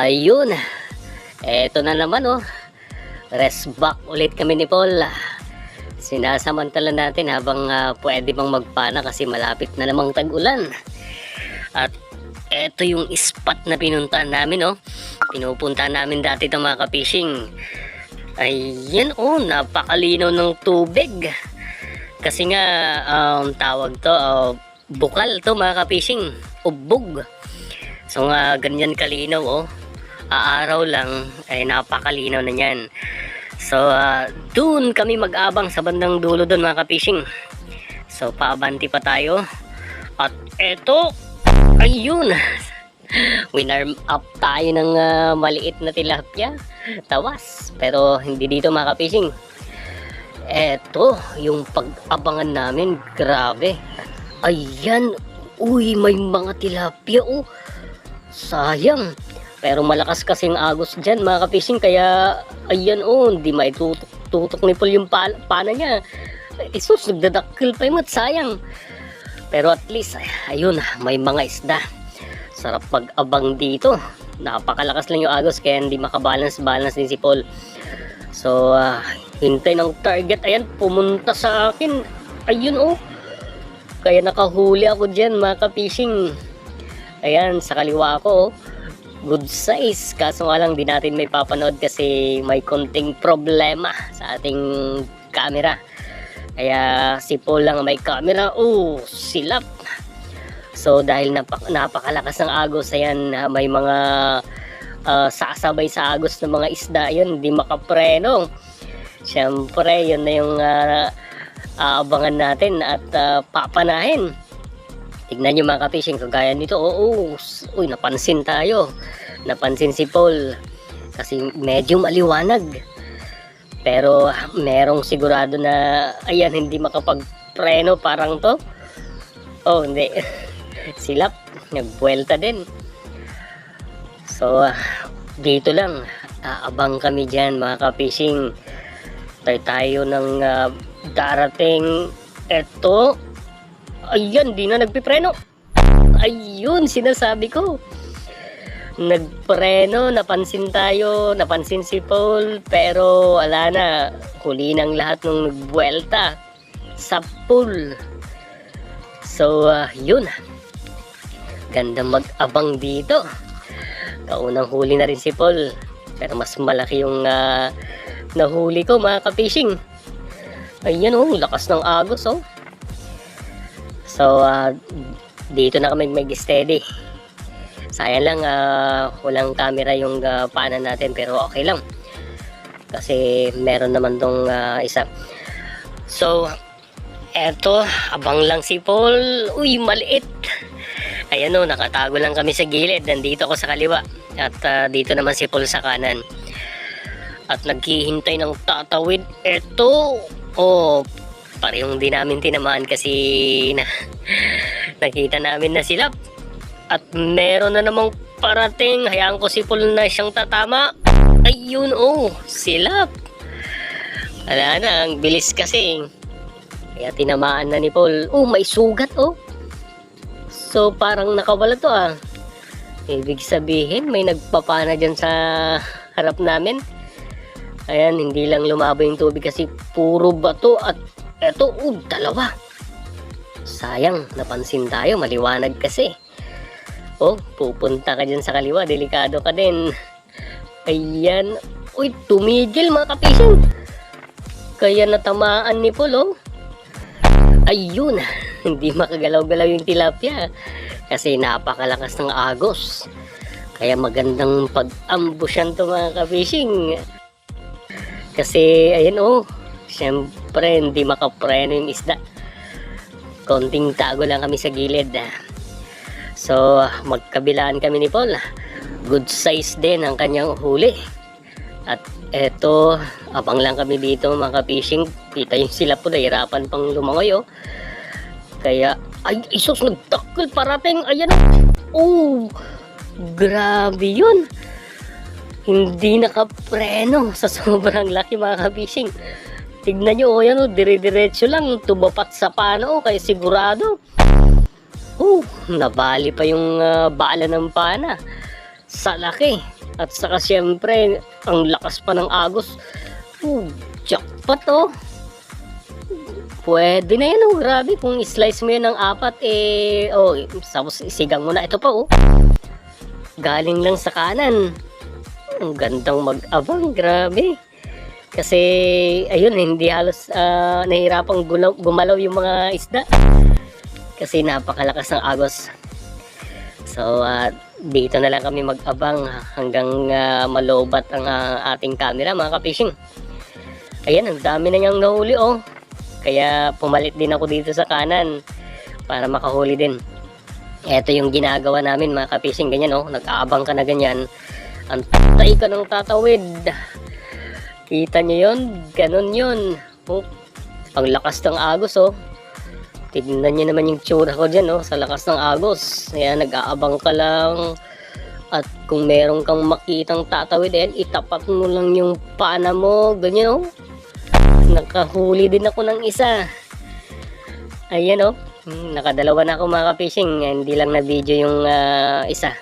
Ayun. Eto na naman oh. Rest back ulit kami ni Paul. Sinasamantala natin habang ah, pwede bang magpana kasi malapit na namang tag-ulan. At eto yung spot na pinuntahan namin oh. Pinupuntahan namin dati itong mga ka-fishing. Ayan oh, napakalinaw ng tubig. Kasi nga, um, tawag to, uh, bukal to mga ka-fishing. Ubog. So nga, ganyan kalinaw oh. Aaraw lang, ay napakalinaw na yan. So, uh, doon kami mag-abang sa bandang dulo doon mga ka-fishing. So, paabanti pa tayo. At eto, ayun. Winarm up tayo ng ah, maliit na tilapia. Tawas. Pero hindi dito mga ka-fishing. Eto, yung pag-abangan namin, grabe. Ayan, uy, may mga tilapia, oh. Sayang. Pero malakas kasing agos dyan, mga ka-fishing, kaya, ayan, oh, hindi maitutok tutok ni Paul yung pa- pana niya. Isus, nagdadakil pa yung sayang. Pero at least, ay- ayun, may mga isda. Sarap pag-abang dito. Napakalakas lang yung agos, kaya hindi makabalance-balance din si Paul. So, ah, hintay ng target. Ayan, pumunta sa akin. Ayun, oh. Kaya nakahuli ako dyan, mga ka-fishing. Ayan, sa kaliwa ko, oh. Good size. Kaso nga lang, di natin may papanood kasi may konting problema sa ating camera. Kaya si Paul lang ang may camera. Oh, silap. So, dahil napak napakalakas ng agos, ayan, ah, may mga ah, sasabay sa agos ng mga isda yun, hindi makapreno. Siyempre, yun na yung ah, aabangan natin at ah, papanahin. Tignan nyo mga ka-fishing, kagaya nito, oo, s- uy, napansin tayo. Napansin si Paul. Kasi medyo maliwanag. Pero merong sigurado na, ayan, hindi makapagpreno parang to. Oh, hindi. Silap, nagbuelta din. So, dito lang, aabang kami dyan mga ka-fishing. Tayo tayo ng ah, darating eto. Ayan, di na nagpipreno. Ayun, sinasabi ko. Nagpreno, napansin tayo, napansin si Paul, pero wala na. Huli ng lahat nung nagbuelta sa pool. So, ah, yun. Ganda mag-abang dito. Kaunang huli na rin si Paul. Pero mas malaki yung ah, nahuli ko mga ka-fishing. Ayan oh, lakas ng agos oh. So, ah, dito na kami mag-steady. Sayang lang, ah, walang camera yung uh, paanan natin pero okay lang. Kasi meron naman tong ah, isa. So, eto, abang lang si Paul. Uy, maliit. Ayan o, nakatago lang kami sa gilid. Nandito ako sa kaliwa. At ah, dito naman si Paul sa kanan. At naghihintay ng tatawid. Eto, oh, parehong di namin tinamaan kasi na, nakita namin na silap. At meron na namang parating. Hayaan ko si Paul na siyang tatama. Ayun, oh, silap. Wala na, ang bilis kasi. Kaya tinamaan na ni Paul. Oh, may sugat, oh. So, parang nakawala to, ah. Ibig sabihin, may nagpapana dyan sa harap namin. Ayan, hindi lang lumabo yung tubig kasi puro bato at eto, oh, dalawa. Sayang, napansin tayo, maliwanag kasi. Oh, pupunta ka dyan sa kaliwa, delikado ka din. Ayan, uy, tumigil mga kapising. Kaya natamaan ni Paul, oh. Ayun, hindi makagalaw-galaw yung tilapia. Kasi napakalakas ng agos. Kaya magandang pag-ambusyan to mga ka-fishing. Kasi, ayan oh, siyempre hindi makapreno yung isda. Konting tago lang kami sa gilid. So, magkabilaan kami ni Paul. Good size din ang kanyang huli. At eto, abang lang kami dito mga ka-fishing. Kita yung sila po, nahirapan pang lumangoy oh. Kaya, ay, isos, nagtakil parating. Ayan oh. Grabe yun. Hindi nakapreno sa sobrang laki mga ka-fishing. Tignan nyo, oh, yan oh, dire-diretso lang, tumapat sa pano, oh, kaya sigurado. Oh, nabali pa yung ah, bala ng pana. Sa laki. At saka syempre, ang lakas pa ng agos. Oh, jackpot oh. Pwede na yan oh, grabe. Kung slice mo yan ng apat, eh, oh, tapos isigang mo na. Ito pa oh. Galing lang sa kanan. Ang gandang mag-abang, grabe. Kasi, ayun, hindi halos ah, nahirapang gulaw, gumalaw yung mga isda. Kasi napakalakas ng agos. So, ah, dito na lang kami mag-abang hanggang ah, malobat ang ah, ating camera, mga ka-fishing. Ayan, ang dami na niyang nahuli, oh. Kaya pumalit din ako dito sa kanan para makahuli din. Ito yung ginagawa namin, mga ka-fishing. Ganyan, oh. Nag-aabang ka na ganyan. Ang tatay ka ng tatawid. Kita niyo yun? Ganon yun. Oh, ang lakas ng agos, oh. Tignan niyo naman yung tsura ko dyan, oh, sa lakas ng agos. Ayan, nag-aabang ka lang. At kung meron kang makitang tatawid, ayan, itapat mo lang yung pana mo. Ganyan, oh. Nakahuli din ako ng isa. Ayan, oh. Hmm, nakadalawa na ako mga ka-fishing. Hindi lang na video yung ah, isa.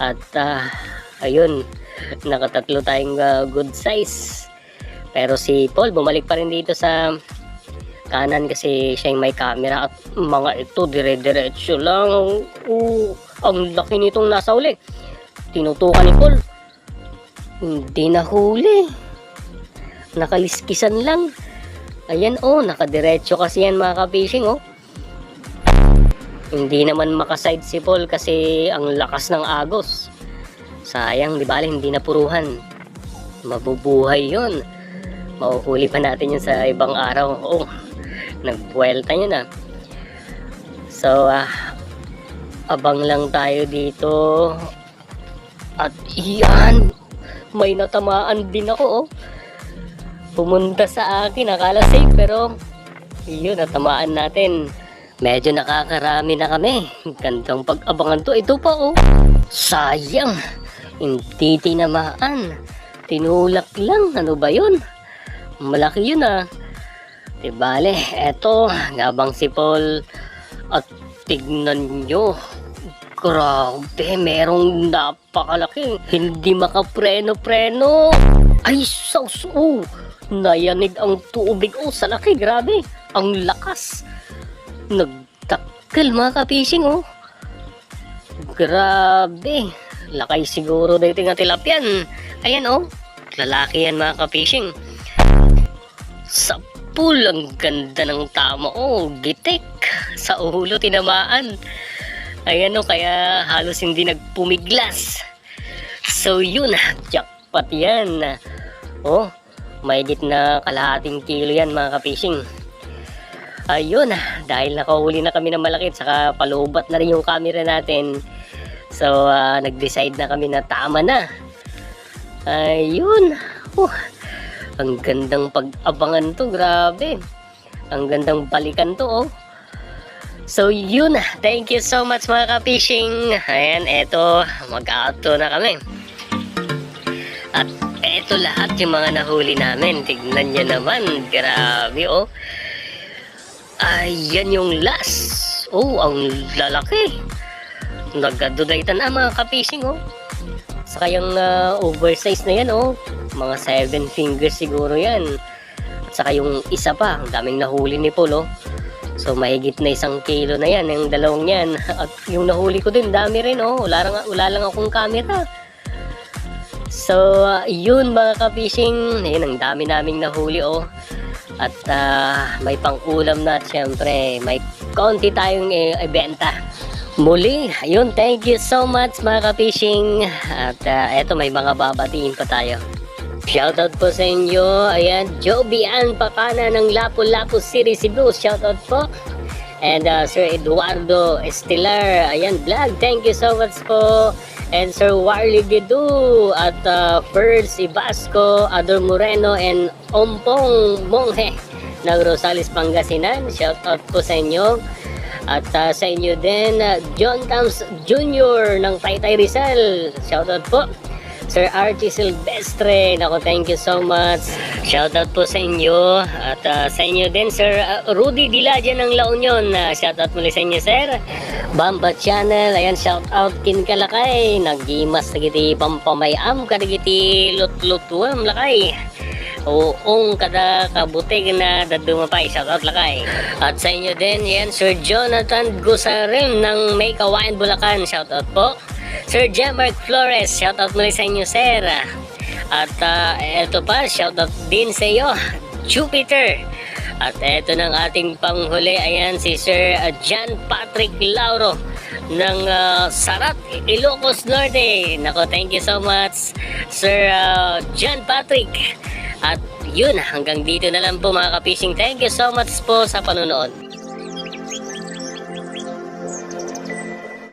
At, ah, ayun, nakatatlo tayong ah, good size. Pero si Paul, bumalik pa rin dito sa kanan kasi siya yung may camera at mga ito dire-diretso lang. Uh, ang laki nitong nasa uli tinutukan ni Paul. Hindi nahuli nakaliskisan lang. Ayan oh nakadiretso kasi yan mga ka-fishing oh. Hindi naman makaside si Paul kasi ang lakas ng agos sayang di ba hindi napuruhan mabubuhay yon mahuhuli pa natin yun sa ibang araw oh nagbuwelta yun ah. So, ah, abang lang tayo dito. At iyan, may natamaan din ako oh. Pumunta sa akin, akala safe pero yun, natamaan natin. Medyo nakakarami na kami. Gandang pag-abangan to. Ito pa oh. Sayang. Hindi tinamaan. Tinulak lang. Ano ba yun? Malaki yun ah. Di bale, eto, ngabang si Paul. At tignan nyo, grabe, merong napakalaki. Hindi makapreno-preno. Ay, sus, oh, nayanig ang tubig. Oh, sa laki, grabe. Ang lakas. Nagtakkel mga kapising, oh. Grabe. Lakay siguro dito nga tilapyan. Ayan, oh. Lalaki yan mga kapising. Sa pool, ang ganda ng tama. Oh, gitik. Sa ulo, tinamaan. Ayan o, kaya halos hindi nagpumiglas. So yun, jackpot yan. Oh, may na kalahating kilo yan mga kapishing. Ayun, dahil nakahuli na kami ng malaki at saka palubat na rin yung camera natin. So, ah, nag-decide na kami na tama na. Ayun. Oh, ang gandang pag-abangan to, grabe. Ang gandang balikan to, oh. So, yun. Thank you so much mga ka-fishing. Ayan, eto. Mag-auto na kami. At eto lahat yung mga nahuli namin. Tignan nyo naman. Grabe, oh. Ayan yung last. Oh, ang lalaki. Nagadudaytan na mga ka-fishing, oh. Saka yung uh, oversize na yan, oh. Mga 7 fingers siguro yan. At saka yung isa pa, ang daming nahuli ni Paul, oh. So, mahigit na isang kilo na yan, yung dalawang yan. At yung nahuli ko din, dami rin, oh. Wala, lang, wala lang akong camera. So, uh, yun mga ka-fishing. Ayun, ang dami naming nahuli, oh. At uh, may pang-ulam na at syempre, may konti tayong eh, ibenta. Muli, ayun, thank you so much mga ka-fishing. At uh, eto, may mga babatiin pa tayo. Shoutout po sa inyo. Ayan, Jobian Pakana ng Lapu-Lapu City, Cebu. Shoutout po. And uh, Sir Eduardo Estelar, ayan, vlog. Thank you so much po. And Sir Warley Didu at uh, Ferds Ibasco, Ador Moreno, and Ompong Monghe ng Rosales, Pangasinan. Shoutout po sa inyo. At uh, sa inyo din, uh, John Tams Jr. ng Taytay Rizal. Shoutout po. Sir Archie Silvestre. Nako, thank you so much. Shoutout po sa inyo. At ah, sa inyo din, Sir ah, Rudy Diladia ng La Union. Uh, shoutout muli sa inyo, Sir. Bamba Channel. Ayan, shoutout kin kalakay. Nagimas nagiti pampamayam. Kadagiti lut-lutuam lakay. Uong kada kabutig na dadumapay. Shoutout lakay. At sa inyo din, yan, Sir Jonathan Gusarim ng May Kawain Bulacan. Shoutout po. Sir Jemark Flores, shoutout muli sa inyo, sir. At ah, eto pa, shoutout din sa iyo, Jupiter. At eto ng ating panghuli, ayan si Sir John Patrick Lauro ng ah, Sarat, Ilocos Norte. Nako, thank you so much, Sir ah, John Patrick. At yun, hanggang dito na lang po mga kapising. Thank you so much po sa panonood.